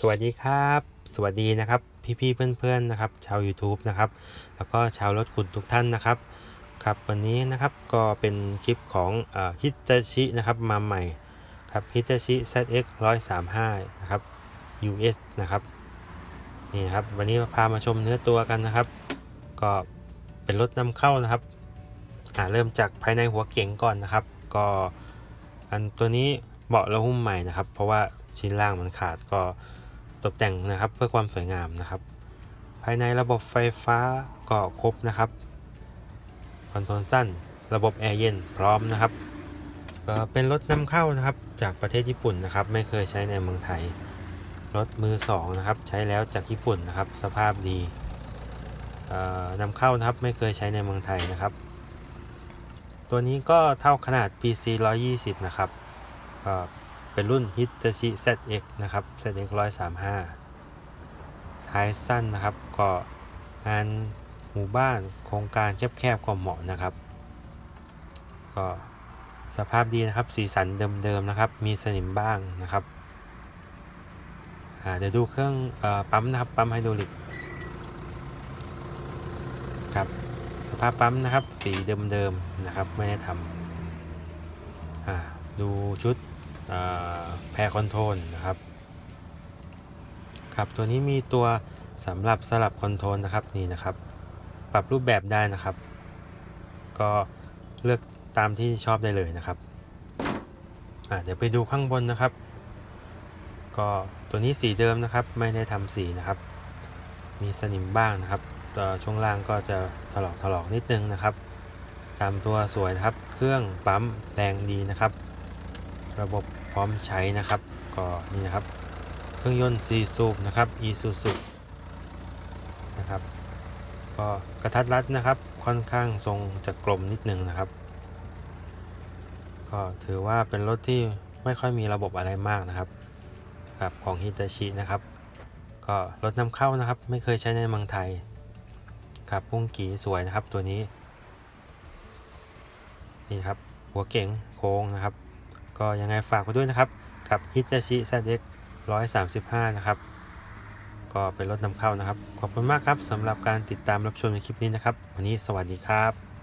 สวัสดีครับ สวัสดีนะครับ พี่ๆเพื่อนๆนะครับ ชาว YouTube นะครับ แล้วก็ชาวรถขุดทุกท่านนะครับ ครับวันนี้นะครับก็เป็นคลิปของฮิตาชินะครับมาใหม่ครับฮิตาชิ ZX 135นะครับ US นะครับนี่ครับวันนี้พามาชมเนื้อตัวกันนะครับ ก็เป็นรถนำเข้านะครับอ่าเริ่มจากภายในหัวเก๋งก่อนนะครับ ก็อันตัวนี้เบาะและหุ้มใหม่นะครับ เพราะว่าชิ้นล่างมันขาดก็ ตกแต่งนะครับเพื่อความสวยงามนะครับ ภายในระบบไฟฟ้าก็ครบนะครับคอนโซลสั้น ระบบแอร์เย็นพร้อมนะครับก็เป็นรถนำเข้านะครับจากประเทศญี่ปุ่นนะครับ ไม่เคยใช้ในเมืองไทย รถมือสองนะครับ ใช้แล้วจากญี่ปุ่นนะครับ สภาพดีเอ่อนำเข้านะครับไม่เคยใช้ในเมืองไทยนะครับ ตัวนี้ก็เท่าขนาด PC 120 นะครับก็ เป็นรุ่น Hitachi ZX นะครับ ZX 135 ท้ายสั้นนะครับ ก็งานหมู่บ้านโครงการแคบๆก็เหมาะนะครับ ก็สภาพดีนะครับ สีสันเดิมๆนะครับ มีสนิมบ้างนะครับเดี๋ยวดูเครื่องอปั๊มนะครับ ปั๊มไฮดรอลิกครับสภาพปั๊มนะครับ สีเดิมๆนะครับ ไม่ได้ทำดูชุด แพรคอนโทรลนะครับครับตัวนี้มีตัวสำหรับสลับคอนโทรลนะครับนี่นะครับ ปรับรูปแบบได้นะครับ ก็เลือกตามที่ชอบได้เลยนะครับเดี๋ยวไปดูข้างบนนะครับ ก็ตัวนี้สีเดิมนะครับไม่ได้ทำสีนะครับ มีสนิมบ้างนะครับช่วงล่างก็จะถลอกถลอกนิดนึงนะครับ ตามตัวสวยนะครับ เครื่องปั๊มแรงดีนะครับ ระบบพร้อมใช้นะครับ ก็นี่นะครับ เครื่องยนต์4สูบนะครับ Isuzu นะครับ ก็กระทัดรัดนะครับ ค่อนข้างทรงจะกลมนิดนึงนะครับ ก็ถือว่าเป็นรถที่ไม่ค่อยมีระบบอะไรมากนะครับ กับของฮิตาชินะครับ ก็รถนำเข้านะครับ ไม่เคยใช้ในเมืองไทยครับพุ่งกีสวยนะครับตัวนี้ นี่ครับ หัวเก๋งโค้งนะครับ ก็ยังไงฝากไว้ด้วยนะครับ กับ Hitachi ZX 135 นะครับ ก็เป็นรถนำเข้านะครับ ขอบคุณมากครับสำหรับการติดตามรับชมในคลิปนี้นะครับ วันนี้สวัสดีครับ